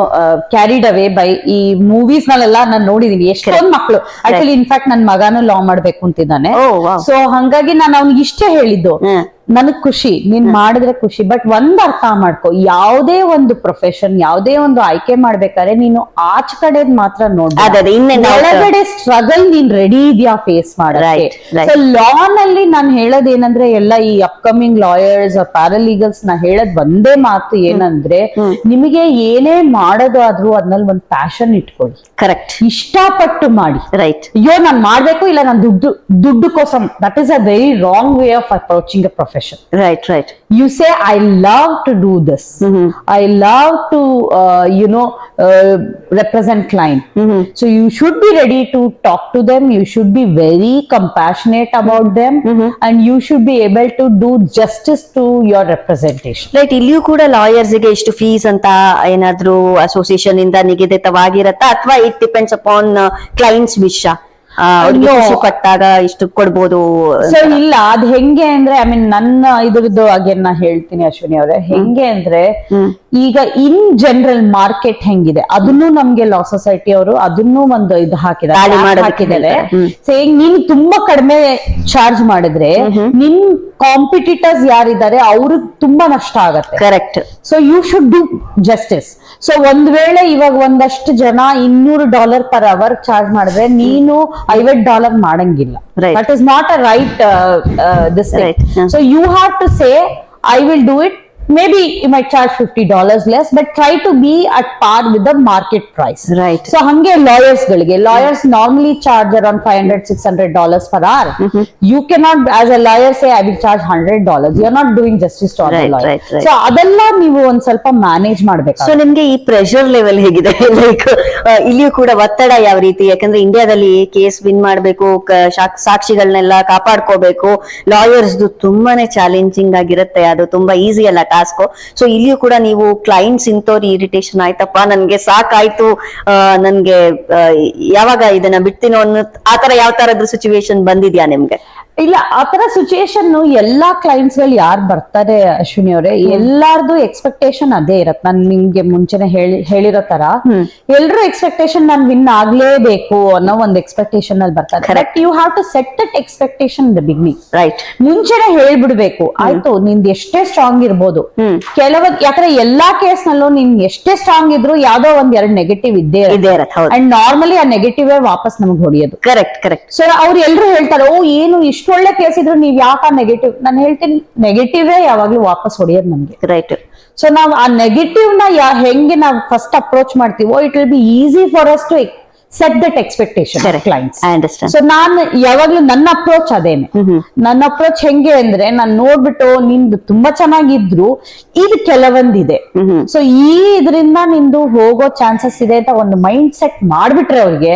Speaker 1: carried away by ಈ ಮೂವೀಸ್ ನಲ್ಲೆಲ್ಲ ನಾನು ನೋಡಿದೀನಿ. ಎಷ್ಟೊಂದ್ ಮಕ್ಳು. ಆಕ್ಚುಲಿ ಇನ್ಫ್ಯಾಕ್ಟ್ ನನ್ ಮಗನೂ ಲಾ ಮಾಡ್ಬೇಕು ಅಂತಿದ್ದಾನೆ.
Speaker 2: Oh.
Speaker 1: ಸೊ ಹಂಗಾಗಿ ನಾನು ಅವ್ನಿಗೆ ಇಷ್ಟೇ ಹೇಳಿದ್ದು. ನನಗ್ ಖುಷಿ ನೀನ್ ಮಾಡಿದ್ರೆ ಖುಷಿ ಬಟ್ ಒಂದ್ ಅರ್ಥ ಮಾಡ್ಕೊ ಯಾವುದೇ ಒಂದು ಪ್ರೊಫೆಷನ್ ಯಾವುದೇ ಒಂದು ಆಯ್ಕೆ ಮಾಡ್ಬೇಕಾದ್ರೆ ನೀನು ಆಚ ಕಡೆದ್ ಮಾತ್ರ
Speaker 2: ನೋಡ್ಬೋದು.
Speaker 1: ಒಳಗಡೆ ಸ್ಟ್ರಗಲ್ ನೀನ್ ರೆಡಿ ಇದೆಯಾ ಫೇಸ್. ಸೊ ಲಾ ನಲ್ಲಿ ನಾನು ಹೇಳೋದೇನಂದ್ರೆ ಎಲ್ಲ ಈ ಅಪ್ಕಮಿಂಗ್ ಲಾಯರ್ಸ್ ಪ್ಯಾರಲೀಗಲ್ಸ್ ನಾ ಹೇಳದ್ ಒಂದೇ ಮಾತು ಏನಂದ್ರೆ ನಿಮಗೆ ಏನೇ ಮಾಡೋದಾದ್ರೂ ಅದ್ರಲ್ಲಿ ಒಂದ್ ಪ್ಯಾಷನ್ ಇಟ್ಕೊಳ್ಳಿ.
Speaker 2: ಕರೆಕ್ಟ್
Speaker 1: ಇಷ್ಟಪಟ್ಟು ಮಾಡಿ.
Speaker 2: ರೈಟ್
Speaker 1: ಅಯ್ಯೋ ನಾನ್ ಮಾಡ್ಬೇಕು ಇಲ್ಲ ನಾನ್ ದುಡ್ಡು ದುಡ್ಡು Kosam that is a very wrong way of approaching a
Speaker 2: profession right right.
Speaker 1: you say i love to do this Mm-hmm. i love to uh, you know uh, represent client Mm-hmm. so you should be ready to talk to them you should be very compassionate about them Mm-hmm. and you should be able to do justice to your representation
Speaker 2: right ಇಲ್ಲಿಯೂ ಕೂಡ fees ಇಷ್ಟು fees ಅಂತ ಏನಾದ್ರೂ association ಇಂದ ನಿಗದಿತವಾಗಿರತ್ತಾ ಅಥವಾ it depends upon clients ವಿಷ ಅವ್ರಿಗೆ
Speaker 1: No.
Speaker 2: ಖುಷಿ ಪಟ್ಟಾಗ ಇಷ್ಟು ಕೊಡ್ಬೋದು
Speaker 1: ಸೊ ಇಲ್ಲ ಅದ್ ಹೆಂಗೆ ಅಂದ್ರೆ ಐ ಮೀನ್ ನನ್ನ ಇದ್ರದ್ದು ಅಗೇನ್ ನಾ ಹೇಳ್ತೀನಿ ಅಶ್ವಿನಿ ಅವರೇ. ಹೆಂಗೆ ಅಂದ್ರೆ ಈಗ ಇನ್ ಜನರಲ್ ಮಾರ್ಕೆಟ್ ಹೆಂಗಿದೆ ಅದನ್ನು ನಮ್ಗೆ ಲಾ ಸೊಸೈಟಿ ಅವರು ಅದನ್ನು ಒಂದು ಇದು ಹಾಕಿದ್ದಾರೆ. ಹಾಕಿದ್ದಾರೆ ಸೊ ಈಗ ನೀನು ತುಂಬಾ ಕಡಿಮೆ ಚಾರ್ಜ್ ಮಾಡಿದ್ರೆ ನಿನ್ ಕಾಂಪಿಟಿಟರ್ಸ್ ಯಾರಿದ್ದಾರೆ ಅವ್ರಿಗೆ ತುಂಬಾ ನಷ್ಟ ಆಗತ್ತೆ.
Speaker 2: Correct
Speaker 1: so you should do justice so ಒಂದ್ ವೇಳೆ ಇವಾಗ ಒಂದಷ್ಟು ಜನ ಇನ್ನೂರು ಡಾಲರ್ ಪರ್ ಅವರ್ ಚಾರ್ಜ್ ಮಾಡಿದ್ರೆ ನೀನು ಐವತ್ ಡಾಲರ್ ಮಾಡಂಗಿಲ್ಲ
Speaker 2: Right.
Speaker 1: That is not a right this
Speaker 2: Right. Yeah.
Speaker 1: So you have to say I will do it maybe you might charge fifty dollars less but try to be at par with the market price
Speaker 2: Right.
Speaker 1: So ಹಂಗೆ lawyers ಗಳಿಗೆ lawyers normally charge around five hundred six hundred dollars per hour you can not as a lawyer say I will charge hundred dollars you are not doing justice to
Speaker 2: Right, right, right.
Speaker 1: So ಅದೆಲ್ಲ ನೀವು ಒಂದ್ ಸ್ವಲ್ಪ manage ಮಾಡ್ಬೇಕು
Speaker 2: so ನಿಮ್ಗೆ ಈ pressure level ಹೇಗಿದೆ? (laughs) Like ಇಲ್ಲಿಯೂ ಕೂಡ ಒತ್ತಡ ಯಾವ ರೀತಿ? ಯಾಕಂದ್ರೆ ಇಂಡಿಯಾದಲ್ಲಿ ಕೇಸ್ ವಿನ್ ಮಾಡ್ಬೇಕು ಕ- ಸಾಕ್ಷಿಗಳನ್ನೆಲ್ಲ ಕಾಪಾಡ್ಕೋಬೇಕು. ಲಾಯರ್ಸ್ ತುಂಬಾನೇ ಚಾಲೆಂಜಿಂಗ್ ಆಗಿರುತ್ತೆ. ಅದು ತುಂಬಾ ಈಸಿ ಅಲ್ಲ. ಟಾಸ್ಕ್ ಸೊ ಇಲ್ಲಿಯೂ ಕೂಡ ನೀವು ಕ್ಲೈಂಟ್ಸ್ ಇಂಥವ್ರು ಇರಿಟೇಷನ್ ಆಯ್ತಪ್ಪ ನನ್ಗೆ ಸಾಕಾಯ್ತು ಆ, ನನ್ಗೆ ಯಾವಾಗ ಇದನ್ನ ಬಿಡ್ತೀನೋ ಅನ್ನೋ ಆತರ ಯಾವ ತರದ ಸಿಚುವೇಶನ್ ಬಂದಿದ್ಯಾ ನಿಮ್ಗೆ?
Speaker 1: ಇಲ್ಲ ಆತರ ಸಿಚುಯೇಷನ್ ಎಲ್ಲಾ ಕ್ಲೈಂಟ್ಸ್ಗಳು ಯಾರು ಬರ್ತಾರೆ ಅಶ್ವಿನಿ ಅವರೇ ಎಲ್ಲಾರ್ದು ಎಕ್ಸ್ಪೆಕ್ಟೇಷನ್ ಅದೇ ಇರತ್ ನಾನು ನಿಮ್ಗೆ ಮುಂಚೆನೆ ಹೇಳಿ ಹೇಳಿರೋ ತರ ಎಲ್ರು ಎಕ್ಸ್ಪೆಕ್ಟೇಷನ್ ನಾನ್ ವಿನ್ ಆಗ್ಲೇಬೇಕು ಅನ್ನೋ ಒಂದು ಎಕ್ಸ್ಪೆಕ್ಟೇಷನ್ ಅಲ್ಲಿ ಬರ್ತಾರೆ. Correct you have to set that expectation the beginning
Speaker 2: right
Speaker 1: ಮುಂಚೆನೆ ಹೇಳ್ಬಿಡ್ಬೇಕು ಆಯ್ತು ನಿಂದ್ ಎಷ್ಟೇ ಸ್ಟ್ರಾಂಗ್ ಇರ್ಬೋದು ಕೆಲವೊಂದ್ ಯಾಕಂದ್ರೆ ಎಲ್ಲಾ ಕೇಸ್ ನಲ್ಲೂ ನೀನ್ ಎಷ್ಟೇ ಸ್ಟ್ರಾಂಗ್ ಇದ್ರು ಯಾವ್ದೋ ಒಂದ್ ಎರಡ್ ನೆಗೆಟಿವ್ ಇದ್ದೇ
Speaker 2: ಇದೇ ಇರತ್ತೆ
Speaker 1: ಅಂಡ್ ನಾರ್ಮಲಿ ಆ ನೆಗೆಟಿವ್ ವಾಪಸ್ ನಮ್ಗೆ ಹೊಡಿಯೋದು.
Speaker 2: ಕರೆಕ್ಟ್ ಕರೆಕ್ಟ್
Speaker 1: ಸೊ ಅವ್ರು ಎಲ್ರು ಹೇಳ್ತಾರೆ ಓ ಏನು ಇಷ್ಟು ಒಳ್ಳೆ ಕೇಸ್ ಇದ್ರು ನೀವ್ ಯಾಕ ನೆಗೆಟಿವ್ ನಾನು ಹೇಳ್ತೀನಿ ನೆಗೆಟಿವ್ ಯಾವಾಗ್ಲೂ ವಾಪಸ್ ಹೊಡಿಯೋದು ನಮ್ಗೆ.
Speaker 2: ರೈಟ್
Speaker 1: ಸೊ ನಾವ್ ಆ ನೆಗೆಟಿವ್ನ ಹೆಂಗೆ ನಾವ್ ಫಸ್ಟ್ ಅಪ್ರೋಚ್ ಮಾಡ್ತೀವೋ it will be easy for us to set that
Speaker 2: expectation clients
Speaker 1: so ನಾನು ಯಾವಾಗ್ಲೂ ನನ್ನ ಅಪ್ರೋಚ್ ಅದೇನೆ. ನನ್ನ ಅಪ್ರೋಚ್ ಹೆಂಗೆ ಅಂದ್ರೆ ನಾನು ನೋಡ್ಬಿಟ್ಟು ನಿಂದು ತುಂಬಾ ಚೆನ್ನಾಗಿದ್ರು ಇದು ಕೆಲವೊಂದಿದೆ. ಸೊ ಈ ಇದರಿಂದ ನಿಂದು ಹೋಗೋ ಚಾನ್ಸಸ್ ಇದೆ ಅಂತ ಒಂದು ಮೈಂಡ್ ಸೆಟ್ ಮಾಡ್ಬಿಟ್ರೆ ಅವ್ರಿಗೆ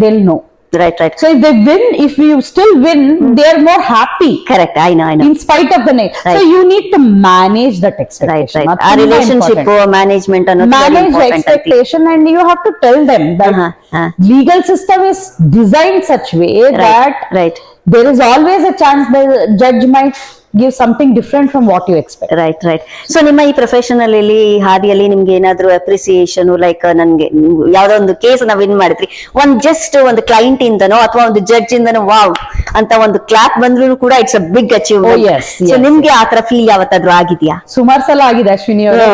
Speaker 1: they'll know
Speaker 2: Right, right.
Speaker 1: So if they win, if you still win, mm. they are more
Speaker 2: happy. Correct. I know, I know.
Speaker 1: In spite of the name. Right. So you need to manage that expectation.
Speaker 2: Right,
Speaker 1: right.
Speaker 2: A
Speaker 1: relationship
Speaker 2: or management or
Speaker 1: Manage the expectation and you have to tell them that
Speaker 2: uh -huh, uh.
Speaker 1: legal system is designed such way right, that
Speaker 2: right.
Speaker 1: there is always a chance the judge might give something different from what you expect
Speaker 2: right right so ನಿಮ್ಮ ಈ professional ಅಲ್ಲಿ ಹಾದಿಯಲ್ಲಿ ನಿಮ್ಗೆ ಏನಾದ್ರು appreciation like ನನ್ಗೆ ಯಾವ್ದೋ ಒಂದು ಕೇಸ್ನ ವಿನ್ ಮಾಡಿದ್ರಿ ಒಂದ್ ಜಸ್ಟ್ ಒಂದು ಕ್ಲೈಂಟ್ ಇಂದನೋ ಅಥವಾ ಒಂದು ಜಡ್ಜ್ ಇಂದನೋ ವಾವ್ ಅಂತ ಒಂದು ಕ್ಲಾಪ್ ಬಂದ್ರು ಕೂಡ it's a big
Speaker 1: achievement yes, so
Speaker 2: ನಿಮ್ಗೆ ಆತರ ಫೀಲ್ ಯಾವತ್ತಾದ್ರೂ ಆಗಿದ್ಯಾ?
Speaker 1: ಸುಮಾರ್ ಸಲ ಆಗಿದೆ ಅಶ್ವಿನಿ ಅವರೇ.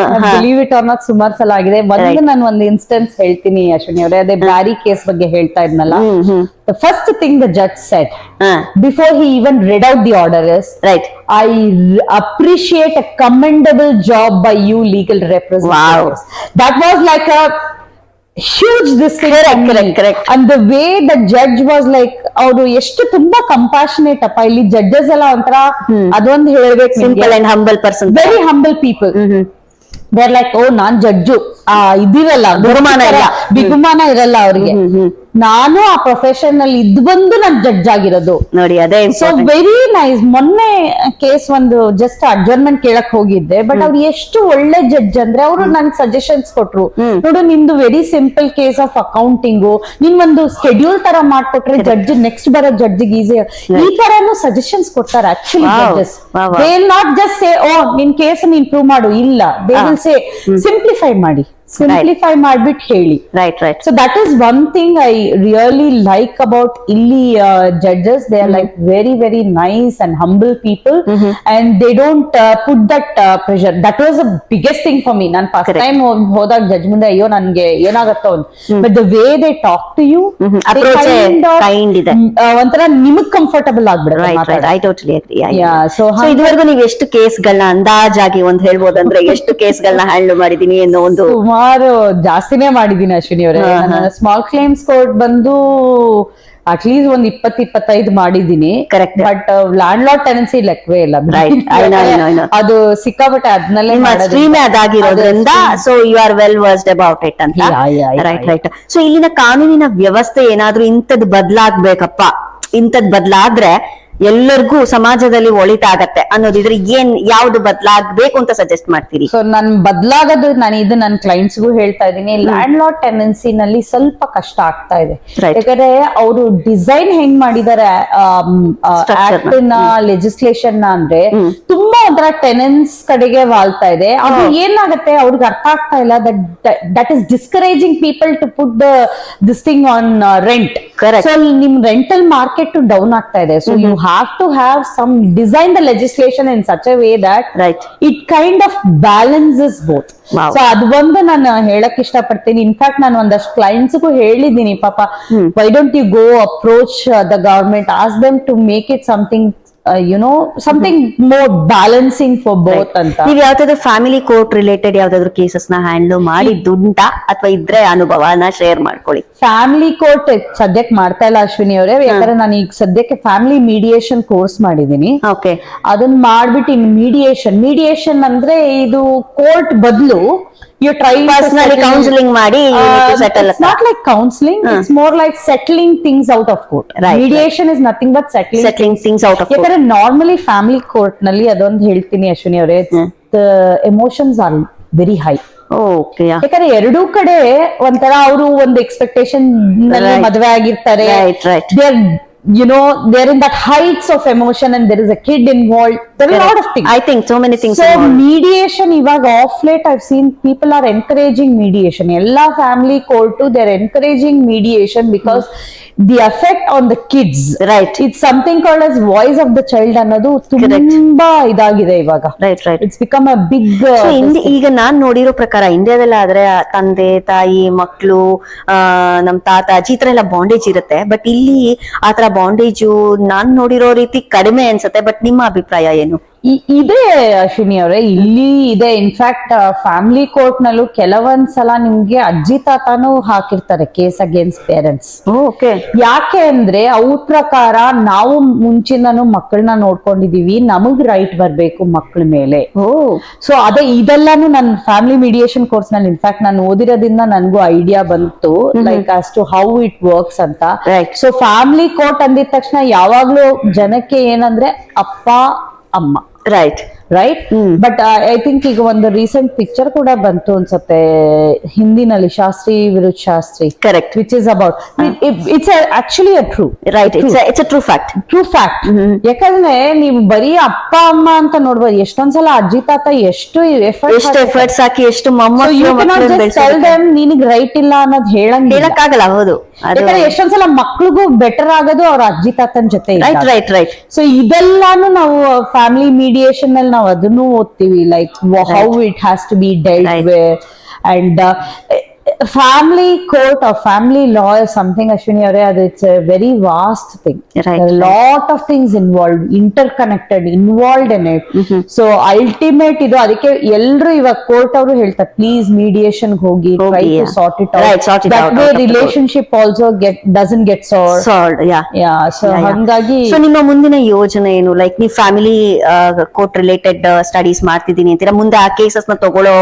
Speaker 1: ಇಟ್ ಆರ್ ನಾಟ್ ಸುಮಾರ್ ಸಲ ಆಗಿದೆ.
Speaker 2: ಮೊದಲು.
Speaker 1: ನಾನು ಒಂದು ಇನ್ಸ್ಟೆನ್ಸ್ ಹೇಳ್ತೀನಿ ಅಶ್ವಿನಿ ಅವರೇ. ಅದೇ ಬ್ಯಾರಿ ಕೇಸ್ ಬಗ್ಗೆ ಹೇಳ್ತಾ ಇದ್ನಲ್ಲ. The first thing the judge said
Speaker 2: ಹಾ
Speaker 1: before he even read out the order is
Speaker 2: right
Speaker 1: I r- appreciate a commendable job by you legal representatives. That was like a huge this thing for me.
Speaker 2: correct, correct.
Speaker 1: And the way the judge was like ಅವರು ಎಷ್ಟು ತುಂಬಾ compassionate ಅಪ್ಪ ಇಲ್ಲಿ judges ಎಲ್ಲ ಒಂಥರ ಅದೊಂದು ಹೇಳ್ಬೇಕು
Speaker 2: simple and humble person
Speaker 1: very humble people there like oh non judge ಆ ಇದಿರಲ್ಲ
Speaker 2: ಬಹುಮಾನ ಇಲ್ಲ.
Speaker 1: ಬಿಗುಮಾನ ಇರಲ್ಲ ಅವ್ರಿಗೆ ನಾನು ಆ ಪ್ರೊಫೆಷನ್ ಅಲ್ಲಿ ಇದ್ ಬಂದು ನಾನು ಜಡ್ಜ್ ಆಗಿರೋದು.
Speaker 2: ನೋಡಿ ಅದೇ
Speaker 1: ಸೊ ವೆರಿ ನೈಸ್ ಮೊನ್ನೆ ಕೇಸ್ ಒಂದು ಜಸ್ಟ್ ಅಡ್ಜರ್ಮೆಂಟ್ ಕೇಳಕ್ ಹೋಗಿದ್ದೆ. ಬಟ್ ಅವ್ರು ಎಷ್ಟು ಒಳ್ಳೆ ಜಡ್ಜ್ ಅಂದ್ರೆ ಅವರು ನನ್ ಸಜೆಷನ್ಸ್ ಕೊಟ್ರು. ನೋಡು ನಿಮ್ದು very simple case of accounting ನಿನ್ ಒಂದು ಸ್ಕೆಡ್ಯೂಲ್ ತರ ಮಾಡ್ಕೊಟ್ರೆ ಜಡ್ಜ್ ನೆಕ್ಸ್ಟ್ ಬರೋ ಜಡ್ಜ್ ಈಸಿ ಈ ತರಾನು ಸಜೆಷನ್ಸ್ ಕೊಡ್ತಾರೆ
Speaker 2: actually. Judges.
Speaker 1: They not just say oh ನಿನ್ ಕೇಸ್ ಇಂಪ್ರೂವ್ ಮಾಡು. ಇಲ್ಲ. ದೇ ವಿಲ್ ಸೇ ಸಿಂಪ್ಲಿಫೈ ಮಾಡಿ. ಸಿಂಪ್ಲಿಫೈ ಮಾಡ್ಬಿಟ್ಟು ಹೇಳಿ.
Speaker 2: Right right
Speaker 1: so that is one thing I really like about ಇಲ್ಲಿ judges they are like very very nice and humble people and they don't put that pressure that was a biggest thing for me ನಾನು first time ಹೋದಾಗ judge ಮುಂದೆ ಅಯ್ಯೋ ನನ್ಗೆ ಏನಾಗುತ್ತೋ but the way they
Speaker 2: talk to you
Speaker 1: ಒಂಥರ ನಿಮಗ್ comfortable ಆಗ್ಬಿಡುತ್ತೆ
Speaker 2: ಅಂದಾಜಾಗಿ ಒಂದ್ ಹೇಳ್ಬೋದು ಅಂದ್ರೆ (laughs) ಎಷ್ಟು ಕೇಸ್ ಗಳನ್ನ ಹ್ಯಾಂಡಲ್ ಮಾಡಿದೀನಿ ಅನ್ನೋ ಒಂದು
Speaker 1: ಸುಮಾರು ಜಾಸ್ತಿನೇ ಮಾಡಿದೀನಿ ಅಶ್ವಿನಿ ಅವರೇ. ಸ್ಮಾಲ್ ಕ್ಲೇಮ್ಸ್ ಕೋರ್ಟ್ ಬಂದು ಅಟ್ಲೀಸ್ಟ್ ಒಂದ್ ಇಪ್ಪತ್ ಇಪ್ಪತ್ತೈದು ಮಾಡಿದೀನಿ.
Speaker 2: Correct
Speaker 1: but landlord tenancy ಲೆಕ್ಕವೇ ಇಲ್ಲ. ಅದು ಸಿಕ್ಕಾಬಟ್ಟೆ ಅದ್ನಲ್ಲೇ.
Speaker 2: ಸ್ಟ್ರೀಮೇ ಅದಾಗಿರೋದ್ರಿಂದ
Speaker 1: ಅದು
Speaker 2: so you are well versed about it ಅಂತ. ರೈಟ್ ರೈಟ್ ಸೊ ಇಲ್ಲಿನ ಕಾನೂನಿನ ವ್ಯವಸ್ಥೆ ಏನಾದ್ರೂ ಇಂಥದ್ ಬದ್ಲಾಗ್ಬೇಕಪ್ಪ. ಇಂಥದ್ ಬದ್ಲಾದ್ರೆ ಎಲ್ಲರಿಗೂ ಸಮಾಜದಲ್ಲಿ ಒಳಿತಾಗತ್ತೆ ಅನ್ನೋದಿದ್ರೆ ಏನ್ ಯಾವ್ದು ಬದ್ಲಾಗ್ಬೇಕು ಅಂತ ಸಜೆಸ್ಟ್ ಮಾಡ್ತೀರಿ?
Speaker 1: ಸೊ ನನ್ ಬದ್ಲಾಗೋದು ನಾನು ಇದು ನನ್ನ ಕ್ಲೈಂಟ್ಸ್ಗೂ ಹೇಳ್ತಾ ಇದ್ದೀನಿ. ಲ್ಯಾಂಡ್ ಲಾಟ್ ಟೆನೆನ್ಸಿ ನಲ್ಲಿ ಸ್ವಲ್ಪ ಕಷ್ಟ ಆಗ್ತಾ ಇದೆ. ಯಾಕಂದ್ರೆ ಅವರು ಡಿಸೈನ್ ಹೆಂಗ್ ಮಾಡಿದ್ದಾರೆ. ಲೆಜಿಸ್ಲೇಷನ್ ಅಂದ್ರೆ ತುಂಬಾ ಒಂಥರ ಟೆನೆನ್ಸ್ ಕಡೆಗೆ ವಾಲ್ತಾ ಇದೆ. ಅದು ಏನಾಗುತ್ತೆ ಅವ್ರಿಗೆ ಅರ್ಥ ಆಗ್ತಾ ಇಲ್ಲ that that is discouraging people to put this thing on
Speaker 2: rent.
Speaker 1: So ನಿಮ್ ರೆಂಟಲ್ ಮಾರ್ಕೆಟ್ ಡೌನ್ ಆಗ್ತಾ ಇದೆ. So you have to have some design the legislation in such a way that
Speaker 2: right
Speaker 1: it kind of balances both
Speaker 2: Wow.
Speaker 1: So ಅದ್ ಒಂದು ನಾನು ಹೇಳಕ್ ಇಷ್ಟಪಡ್ತೀನಿ. In fact ನಾನು ಒಂದಷ್ಟು ಕ್ಲೈಂಟ್ಸ್ಗೂ ಹೇಳಿದ್ದೀನಿ ಪಾಪ. Why don't you go approach the government as them to make it something you know something more balancing for both ಅಂತ.
Speaker 2: ನೀವು ಯಾವ್ದಾದ್ರು ಫ್ಯಾಮಿಲಿ ಕೋರ್ಟ್ ರಿಲೇಟೆಡ್ ಯಾವ್ದಾದ್ರು ಕೇಸಸ್ನ ಹ್ಯಾಂಡಲ್ ಮಾಡಿದ್ದುಂಟಾ ಅಥವಾ ಇದ್ರೆ ಅನುಭವನ ಶೇರ್ ಮಾಡ್ಕೊಳ್ಳಿ.
Speaker 1: ಫ್ಯಾಮಿಲಿ ಕೋರ್ಟ್ ಸದ್ಯಕ್ಕೆ ಮಾಡ್ತಾ ಇಲ್ಲ ಅಶ್ವಿನಿ ಅವರೇ. ಯಾಕಂದ್ರೆ ನಾನು ಈಗ ಸದ್ಯಕ್ಕೆ ಫ್ಯಾಮಿಲಿ ಮೀಡಿಯೇಷನ್ ಕೋರ್ಸ್ ಮಾಡಿದೀನಿ.
Speaker 2: ಓಕೆ
Speaker 1: ಅದನ್ನ ಮಾಡ್ಬಿಟ್ಟು ಇನ್ ಮೀಡಿಯೇಷನ್ ಮೀಡಿಯೇಷನ್ ಅಂದ್ರೆ ಇದು ಕೋರ್ಟ್ ಬದಲು ಯು ಟ್ರೈ
Speaker 2: Personally counselling ಮಾಡಿ
Speaker 1: not like counselling it's more like settling things out of court
Speaker 2: Right,
Speaker 1: mediation is nothing but settling
Speaker 2: settling things out of
Speaker 1: ಯಾಕಂದ್ರೆ normally family ಕೋರ್ಟ್ನಲ್ಲಿ ಅದೊಂದು ಹೇಳ್ತೀನಿ ಅಶ್ವಿನಿ ಅವರೇ emotions are very high
Speaker 2: okay
Speaker 1: ಯಾಕಂದ್ರೆ ಎರಡೂ ಕಡೆ ಒಂಥರ ಅವರು ಒಂದು ಎಕ್ಸ್ಪೆಕ್ಟೇಷನ್
Speaker 2: Right.
Speaker 1: ಮದುವೆ ಆಗಿರ್ತಾರೆ.
Speaker 2: Right, right.
Speaker 1: you know they're in that heights of emotion and there is a kid involved there are a lot of
Speaker 2: things i think so many
Speaker 1: things so involved. mediation even off late i've seen people are encouraging mediation ella family called to, they're encouraging mediation because mm. The
Speaker 2: effect
Speaker 1: on the kids right it's something called as voice of the child ಅನ್ನೋದು ತುಂಬಾ ಇದಾಗಿದೆ ಇವಾಗ. Right right it's become
Speaker 2: a big ಈಗ ನಾನ್ ನೋಡಿರೋ ಪ್ರಕಾರ ಇಂಡಿಯಾದಲ್ಲಿ ಆದ್ರೆ ತಂದೆ ತಾಯಿ ಮಕ್ಕಳು ನಮ್ ತಾತ ಅಜ್ಜಿ ಈ ತರ ಎಲ್ಲ ಬಾಂಡೇಜ್ ಇರುತ್ತೆ. ಬಟ್ ಇಲ್ಲಿ ಆತರ ಬಾಂಡೇಜು ನಾನ್ ನೋಡಿರೋ ರೀತಿ ಕಡಿಮೆ ಅನ್ಸುತ್ತೆ. ಬಟ್ ನಿಮ್ಮ ಅಭಿಪ್ರಾಯ ಏನು?
Speaker 1: ಇದೆ ಅಶ್ವಿನಿ ಅವರೇ. ಇಲ್ಲಿ ಇದೆ. ಇನ್ಫ್ಯಾಕ್ಟ್ ಫ್ಯಾಮಿಲಿ ಕೋರ್ಟ್ ನಲ್ಲೂ ಕೆಲವೊಂದ್ಸಲ ನಿಮ್ಗೆ ಅಜ್ಜಿ ತಾತನೂ ಹಾಕಿರ್ತಾರೆ ಕೇಸ್ ಅಗೇನ್ಸ್ಟ್ ಪೇರೆಂಟ್ಸ್
Speaker 2: ಓಕೆ.
Speaker 1: ಯಾಕೆ ಅಂದ್ರೆ ಅವ್ರ ಪ್ರಕಾರ ನಾವು ಮುಂಚಿನೂ ಮಕ್ಕಳನ್ನ ನೋಡ್ಕೊಂಡಿದೀವಿ. ನಮಗ್ ರೈಟ್ ಬರ್ಬೇಕು ಮಕ್ಕಳ ಮೇಲೆ. ಸೊ ಅದೇ ಇದೆಲ್ಲಾನು ನನ್ನ ಫ್ಯಾಮಿಲಿ ಮೀಡಿಯೇಷನ್ ಕೋರ್ಸ್ನಲ್ಲಿ ಇನ್ಫ್ಯಾಕ್ಟ್ ನಾನು ಓದಿರೋದ್ರಿಂದ ನನ್ಗೂ ಐಡಿಯಾ ಬಂತು. Like as to how it works ಅಂತ. ಸೊ ಫ್ಯಾಮಿಲಿ ಕೋರ್ಟ್ ಅಂದಿದ ತಕ್ಷಣ ಯಾವಾಗ್ಲೂ ಜನಕ್ಕೆ ಏನಂದ್ರೆ ಅಪ್ಪ ಅಮ್ಮ.
Speaker 2: Right
Speaker 1: right but I think ಈಗ ಒಂದು ರೀಸೆಂಟ್ ಪಿಕ್ಚರ್ ಕೂಡ ಬಂತು ಅನ್ಸುತ್ತೆ. ಹಿಂದಿನಲ್ಲಿ ಶಾಸ್ತ್ರಿ ವಿರುದ್ಧ Shastri. Correct which is about it's actually
Speaker 2: a true right it's true fact
Speaker 1: true fact ಯಾಕಂದ್ರೆ ನೀವು ಬರೀ ಅಪ್ಪ ಅಮ್ಮ ಅಂತ ನೋಡ್ಬೋದು. ಎಷ್ಟೊಂದ್ಸಲ ಅಜ್ಜಿ ತಾತ ಎಷ್ಟು ಎಫರ್ಟ್
Speaker 2: ಎಷ್ಟು ಎಫರ್ಟ್ಸ್ ಹಾಕಿ ಎಷ್ಟು
Speaker 1: ನಿನಗ್ ರೈಟ್ ಇಲ್ಲ ಅನ್ನೋದು ಹೇಳಂಗ್
Speaker 2: ಹೇಳಕ್ಕಾಗಲ್ಲ ಹೌದು.
Speaker 1: ಯಾಕಂದ್ರೆ ಎಷ್ಟೊಂದ್ಸಲ ಮಕ್ಳಿಗೂ ಬೆಟರ್ ಆಗೋದು ಅವ್ರ ಅಜ್ಜಿ ತಾತನ ಜೊತೆ
Speaker 2: ರೈಟ್ ರೈಟ್ ರೈಟ್
Speaker 1: ಸೊ ಇದೆಲ್ಲಾನು ನಾವು ಫ್ಯಾಮಿಲಿ ಮೀಡಿಯೇಷನ್ನಲ್ಲಿ ನಾವು ಅದನ್ನು ಓದ್ತೀವಿ like how it has to be dealt
Speaker 2: Right.
Speaker 1: Way and family court of family law something Ashwini ಅವರೇ ಅದು it's a very
Speaker 2: vast
Speaker 1: thing lot of things involve interconnected involved in it so ultimate ಇದು ಅದಕ್ಕೆ ಎಲ್ರು ಇವಾಗ court ಅವರು ಹೇಳ್ತಾರೆ please mediation ಹೋಗಿ.
Speaker 2: Sort it.
Speaker 1: Relationship also get
Speaker 2: doesn't get
Speaker 1: solved so ಹಂಗಾಗಿ
Speaker 2: ಸೊ ನಿಮ್ಮ ಮುಂದಿನ ಯೋಜನೆ ಏನು? ಲೈಕ್ ನೀವು ಫ್ಯಾಮಿಲಿ ಕೋರ್ಟ್ ರಿಲೇಟೆಡ್ ಸ್ಟಡೀಸ್ ಮಾಡ್ತಿದ್ದೀನಿ ಅಂತೀರಾ? ಮುಂದೆ ಆ ಕೇಸಸ್ನ ತಗೊಳ್ಳೋ.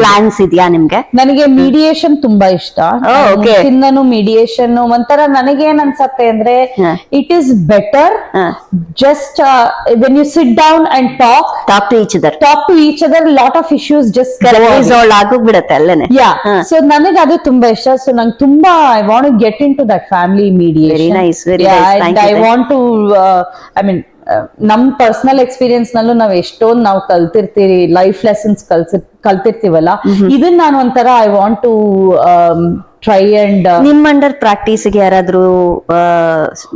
Speaker 2: ಪ್ಲಾನ್ಸ್ ಇದೆಯಾ ನಿಮ್ಗೆ?
Speaker 1: ನನಗೆ ಮೀಡಿಯೇಷನ್ ತುಂಬಾ ಇಷ್ಟ.
Speaker 2: ತಿನ್ನನು ಮೆಡಿಯೇಷನ್
Speaker 1: ಮುಂಚಿಂದನೂ ಮೀಡಿಯೇಷನ್ ಒಂಥರ ನನಗೇನ್ ಅನ್ಸತ್ತೆ ಅಂದ್ರೆ it
Speaker 2: is
Speaker 1: better. Just when you sit down and
Speaker 2: talk talk to each
Speaker 1: other talk to each other lot of issues
Speaker 2: just ಆಗೋಗ್ಬಿಡತ್ತೆ ಅಲ್ಲೇನೆ.
Speaker 1: ಯಾ. ಸೊ ನನಗೆ ಅದು ತುಂಬಾ ಇಷ್ಟ. ಸೊ ನಂಗೆ ತುಂಬಾ
Speaker 2: I want get in to that
Speaker 1: family
Speaker 2: mediation I.
Speaker 1: Want to I mean ನಮ್ personal experience ನಲ್ಲೂ ನಾವ್ ಎಷ್ಟೊಂದ್ ನಾವು ಕಲ್ತಿರ್ತೀವಿ ಲೈಫ್ ಲೆಸನ್ಸ್ ಕಲ್ಸಿ ಕಲ್ತಿರ್ತೀವಲ್ಲ? ಇದನ್ನ ನಾನು ಒಂಥರ I want to try and
Speaker 2: ನಿಮ್ ಅಂಡರ್ ಪ್ರಾಕ್ಟೀಸ್ಗೆ ಯಾರಾದ್ರೂ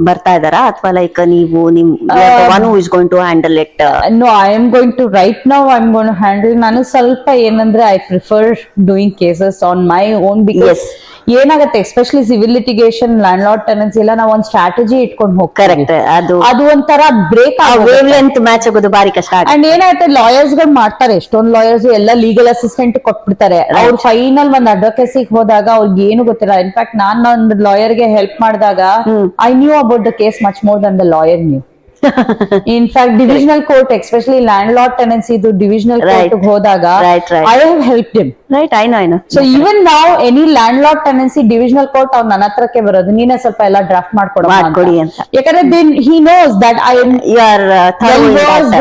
Speaker 2: ಬರ್ತಾ ಇದಾರಾ ಅಥವಾ ಲೈಕ್ ನೀವು ನಿಮ್ one who is going to handle it
Speaker 1: no I am going to right now I am going handle ನಾನು ಸ್ವಲ್ಪ ಏನಂದ್ರೆ I prefer doing cases on my own because ಏನಾಗುತ್ತೆ especially civil litigation landlord tenancy ಎಲ್ಲ ನಾವು ಒಂದು strategy ಇಟ್ಕೊಂಡು
Speaker 2: ಹೋಗ್ತಾರೆ ಅದು
Speaker 1: ಅದು ಒಂಥರ ಬ್ರೇಕ್
Speaker 2: ಲೆಂತ್ ಮ್ಯಾಚ್ ಆಗೋದು ಬಾರಿ ಕಷ್ಟ.
Speaker 1: ಅಂಡ್ ಏನಾಗುತ್ತೆ ಲಾಯರ್ಸ್ಗಳು ಮಾಡ್ತಾರೆ ಎಷ್ಟೊಂದ್ ಲಾಯರ್ಸ್ ಎಲ್ಲ ಲೀಗಲ್ ಅಸಿಸ್ಟೆಂಟ್ ಕೊಟ್ಬಿಡ್ತಾರೆ. ಅವ್ರು ಫೈನಲ್ ಒಂದ್ ಅಡ್ವೊಕೇಸಿಗೆ ಹೋದಾಗ ಅವ್ರಿಗೆ ಏನು ಗೊತ್ತಿಲ್ಲ. ಇನ್ಫ್ಯಾಕ್ಟ್ ನಾನು ಒಂದು ಲಾಯರ್ಗೆ ಹೆಲ್ಪ್ ಮಾಡಿದಾಗ I knew about the case much more than the lawyer knew in fact divisional court especially landlord tenancy ಇದು ಡಿವಿಷನಲ್ ಕೋರ್ಟ್ ಹೋದಾಗ. I have help him
Speaker 2: right I know I know
Speaker 1: so even ನಾವ್ any landlord tenancy divisional court ಅವ್ರು ನನ್ನ ಹತ್ರಕ್ಕೆ ಬರೋದು. ನೀನೇ ಸ್ವಲ್ಪ ಎಲ್ಲ ಡ್ರಾಫ್ಟ್ ಮಾಡ್ಕೊಡ
Speaker 2: ಮಾಡ್ಕೊಡಿ ಅಂತ.
Speaker 1: ಯಾಕಂದ್ರೆ then he knows that I am
Speaker 2: you are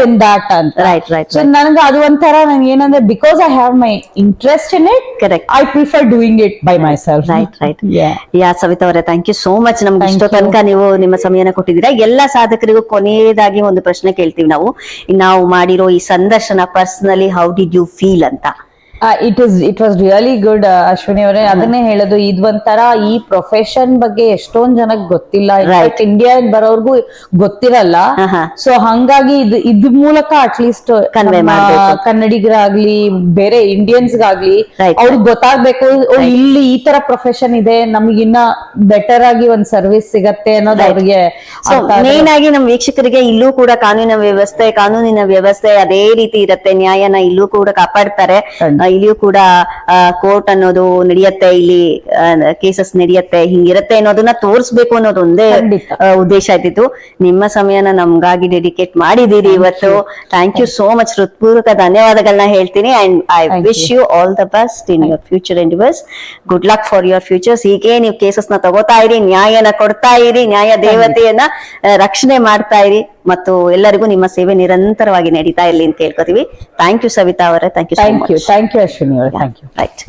Speaker 1: in that ಅಂತ.
Speaker 2: ರೈಟ್ ರೈಟ್
Speaker 1: ಸೊ ನನಗೆ ಅದು ಒಂಥರ ನಂಗೆ ಏನಂದ್ರೆ because I have my interest in
Speaker 2: it
Speaker 1: correct I prefer doing it by myself
Speaker 2: right right.
Speaker 1: Yeah
Speaker 2: Savita ಅವರೇ thank you so much ನಮ್ಗೆ ಇಷ್ಟೋ ತನಕ ನೀವು ನಿಮ್ಮ ಸಮಯನ ಕೊಟ್ಟಿದ್ದೀರಾ. ಎಲ್ಲ ಸಾಧಕರಿಗೂ ಕೊನೆಯದಾಗಿ ಒಂದು ಪ್ರಶ್ನೆ ಕೇಳ್ತೀವಿ ನಾವು. ನಾವು ಮಾಡಿರೋ ಈ ಸಂದರ್ಶನ personally how did you feel ಅಂತ.
Speaker 1: It is it was really good Ashwini ಅವರೇ ಅದನ್ನೇ ಹೇಳೋದು ಇದು ಒಂಥರ ಈ ಪ್ರೊಫೆಷನ್ ಬಗ್ಗೆ ಎಷ್ಟೊಂದ್ ಜನಕ್ಕೆ ಗೊತ್ತಿಲ್ಲ. ಇಂಡಿಯಾ ಬರೋರ್ಗು ಗೊತ್ತಿರಲ್ಲ. ಸೊ ಹಂಗಾಗಿ ಇದು ಇದ್ ಮೂಲಕ ಅಟ್ಲೀಸ್ಟ್. ಕನ್ನಡಿಗರಾಗ್ಲಿ ಬೇರೆ ಇಂಡಿಯನ್ಸ್ ಗಾಗ್ಲಿ
Speaker 2: Right.
Speaker 1: ಅವ್ರಿಗೆ ಗೊತ್ತಾಗ್ಬೇಕು ಇಲ್ಲಿ ಈ ತರ ಪ್ರೊಫೆಷನ್ ಇದೆ ನಮ್ಗಿನ್ನ ಬೆಟರ್ ಆಗಿ ಒಂದ್ ಸರ್ವಿಸ್ ಸಿಗತ್ತೆ ಅನ್ನೋದು. ಅವ್ರಿಗೆ
Speaker 2: ಮೇನ್ ಆಗಿ ನಮ್ಮ ವೀಕ್ಷಕರಿಗೆ ಇಲ್ಲೂ ಕೂಡ ಕಾನೂನಿನ ವ್ಯವಸ್ಥೆ ಕಾನೂನಿನ ವ್ಯವಸ್ಥೆ ಅದೇ ರೀತಿ ಇರತ್ತೆ ನ್ಯಾಯನ ಇಲ್ಲೂ ಕೂಡ ಕಾಪಾಡ್ತಾರೆ ಇಲ್ಲಿಯೂ ಕೂಡ ಕೋರ್ಟ್ ಅನ್ನೋದು ನಡೆಯತ್ತೆ ಇಲ್ಲಿ ಕೇಸಸ್ ನಡೆಯತ್ತೆ ಹಿಂಗಿರತ್ತೆ ಅನ್ನೋದನ್ನ ತೋರಿಸ್ಬೇಕು ಅನ್ನೋದು ಒಂದೇ ಉದ್ದೇಶ ಆಯ್ತಿತ್ತು ನಿಮ್ಮ ಸಮಯನ ನಮ್ಗಾಗಿ ಡೆಡಿಕೇಟ್ ಮಾಡಿದೀರಿ ಇವತ್ತು. ಥ್ಯಾಂಕ್ ಯು ಸೋ ಮಚ್ ಹೃತ್ಪೂರ್ವಕ ಧನ್ಯವಾದಗಳನ್ನ ಹೇಳ್ತೀನಿ. And I
Speaker 1: wish
Speaker 2: you all the best in your future and yours good luck for your futures ಹೀಗೆ ನೀವು ಕೇಸಸ್ನ ತಗೋತಾ ಇರಿ ನ್ಯಾಯನ ಕೊಡ್ತಾ ಇರಿ ನ್ಯಾಯ ದೇವತೆಯನ್ನ ರಕ್ಷಣೆ ಮಾಡ್ತಾ ಇರಿ. ಮತ್ತು ಎಲ್ಲರಿಗೂ ನಿಮ್ಮ ಸೇವೆ ನಿರಂತರವಾಗಿ ನಡೀತಾ ಇರಲಿ ಅಂತ ಹೇಳ್ಕೊತೀವಿ. ಥ್ಯಾಂಕ್ ಯು ಸವಿತಾ ಅವರೇ. Thank you
Speaker 1: so thank
Speaker 2: you
Speaker 1: thank you Ashwini ಅವರೇ. Thank you
Speaker 2: right